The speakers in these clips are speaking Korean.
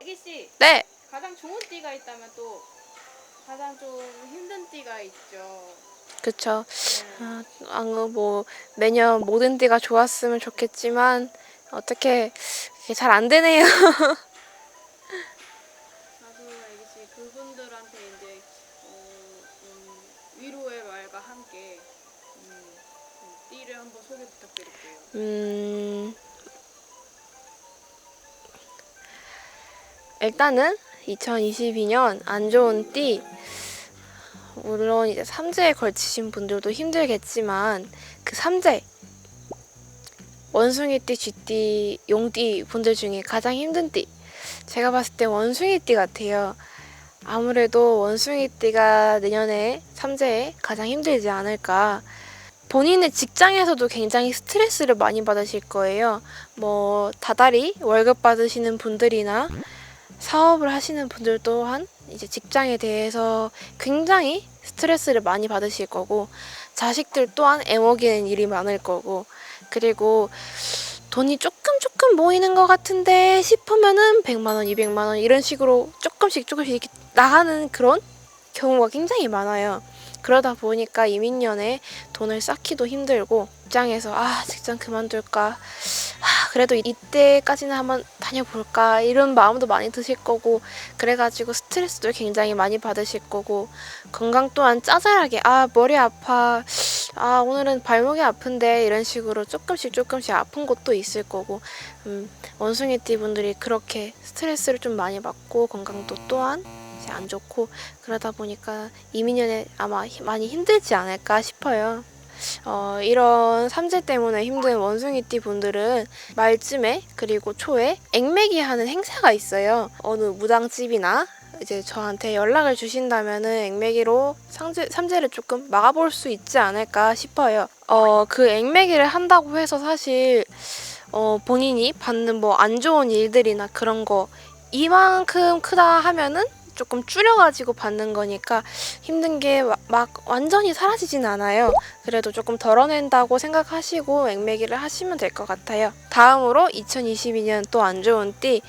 애기 씨 네. 가장 좋은 띠가 있다면 또 가장 좀 힘든 띠가 있죠. 그쵸. 네. 아, 아, 뭐 매년 모든 띠가 좋았으면 좋겠지만 어떻게 잘 안 되네요. 나도 애기 씨 그분들한테 이제 어, 음, 위로의 말과 함께 음, 음, 띠를 한번 소개 부탁드릴게요. 음, 일단은 2022년 안 좋은 띠 물론 이제 삼재에 걸치신 분들도 힘들겠지만 그 삼재 원숭이띠, 쥐띠, 용띠 분들 중에 가장 힘든 띠 제가 봤을 때 원숭이띠 같아요. 아무래도 원숭이띠가 내년에 삼재에 가장 힘들지 않을까. 본인의 직장에서도 굉장히 스트레스를 많이 받으실 거예요. 뭐 다달이 월급 받으시는 분들이나 사업을 하시는 분들 또한 이제 직장에 대해서 굉장히 스트레스를 많이 받으실 거고 자식들 또한 애먹이는 일이 많을 거고 그리고 돈이 조금 조금 모이는 것 같은데 싶으면은 100만 원, 200만 원 이런 식으로 조금씩 조금씩 나가는 그런 경우가 굉장히 많아요. 그러다 보니까 이민년에 돈을 쌓기도 힘들고 직장에서 아 직장 그만둘까? 아 그래도 이때까지는 한번 다녀볼까? 이런 마음도 많이 드실 거고 그래가지고 스트레스도 굉장히 많이 받으실 거고 건강 또한 짜잘하게 아 머리 아파 아 오늘은 발목이 아픈데 이런 식으로 조금씩 조금씩 아픈 것도 있을 거고 음, 원숭이띠 분들이 그렇게 스트레스를 좀 많이 받고 건강도 또한 안 좋고 그러다 보니까 이민년에 아마 히- 많이 힘들지 않을까 싶어요. 어, 이런 삼재 때문에 힘든 원숭이띠 분들은 말쯤에 그리고 초에 액매기 하는 행사가 있어요. 어느 무당집이나 이제 저한테 연락을 주신다면은 액매기로 상제, 삼재를 조금 막아볼 수 있지 않을까 싶어요. 어, 그 액매기를 한다고 해서 사실 어, 본인이 받는 뭐 안 좋은 일들이나 그런 거 이만큼 크다 하면은 조금 줄여가지고 받는 거니까 힘든 게 막 완전히 사라지진 않아요. 그래도 조금 덜어낸다고 생각하시고 액매기를 하시면 될 것 같아요. 다음으로 2022년 또 안 좋은 띠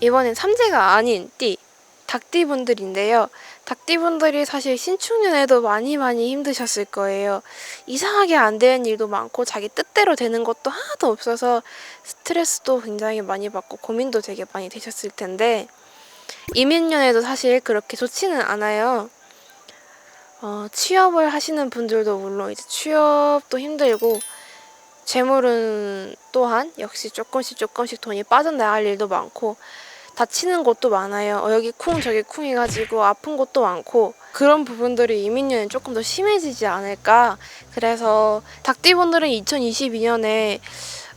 이번엔 삼재가 아닌 띠 닭띠분들인데요. 닭띠분들이 사실 신축년에도 많이 많이 힘드셨을 거예요. 이상하게 안 되는 일도 많고 자기 뜻대로 되는 것도 하나도 없어서 스트레스도 굉장히 많이 받고 고민도 되게 많이 되셨을 텐데 이민년에도 사실 그렇게 좋지는 않아요. 어, 취업을 하시는 분들도 물론 이제 취업도 힘들고 재물은 또한 역시 조금씩 조금씩 돈이 빠져나갈 일도 많고 다치는 곳도 많아요. 어, 여기 쿵 저기 쿵 해가지고 아픈 곳도 많고 그런 부분들이 이민년에 조금 더 심해지지 않을까. 그래서 닭띠분들은 2022년에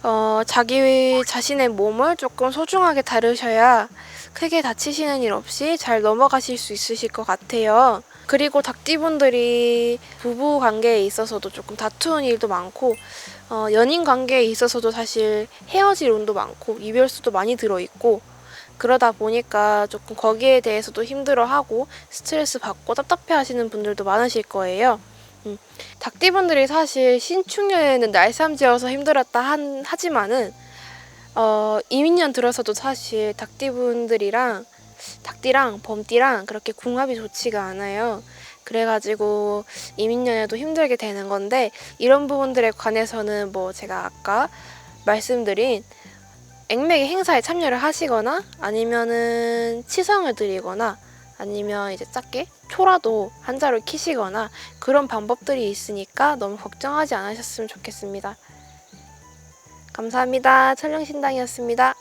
어, 자기 자신의 몸을 조금 소중하게 다루셔야 크게 다치시는 일 없이 잘 넘어가실 수 있으실 것 같아요. 그리고 닭띠분들이 부부 관계에 있어서도 조금 다투는 일도 많고 어, 연인 관계에 있어서도 사실 헤어질 운도 많고 이별수도 많이 들어있고 그러다 보니까 조금 거기에 대해서도 힘들어하고 스트레스 받고 답답해 하시는 분들도 많으실 거예요. 음, 닭띠분들이 사실 신축년에는 날삼지어서 힘들었다 한, 하지만은 어, 이민년 들어서도 사실 닭띠분들이랑 닭띠랑 범띠랑 그렇게 궁합이 좋지가 않아요. 그래가지고 이민년에도 힘들게 되는 건데 이런 부분들에 관해서는 뭐 제가 아까 말씀드린 액맥의 행사에 참여를 하시거나 아니면은 치성을 드리거나 아니면 이제 작게 초라도 한자로 키시거나 그런 방법들이 있으니까 너무 걱정하지 않으셨으면 좋겠습니다. 감사합니다. 철령신당이었습니다.